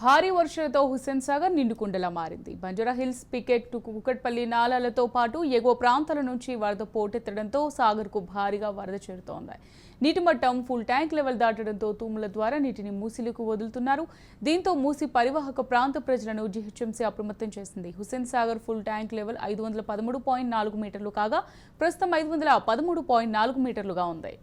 భారీ వర్షాలతో హుస్సేన్ సాగర్ నిండుకుండలా మారింది. బంజారా హిల్స్ పికెట్ కుకట్పల్లి నాలాలతో పాటు ఎగువ ప్రాంతాల నుంచి వరద పోటెత్తడంతో సాగర్కు భారీగా వరద చేరుతోంది. నీటి మట్టం ఫుల్ ట్యాంక్ లెవెల్ దాటడంతో తూముల ద్వారా నీటిని మూసిలకు వదులుతున్నారు. దీంతో మూసి పరివాహక ప్రాంత ప్రజలను జీహెచ్ఎంసీ అప్రమత్తం చేసింది. Hussain Sagar full tank level ఐదు వందల పదమూడు పాయింట్ నాలుగు మీటర్లు కాగా ప్రస్తుతం ఐదు వందల పదమూడు పాయింట్ నాలుగు మీటర్లుగా ఉంది.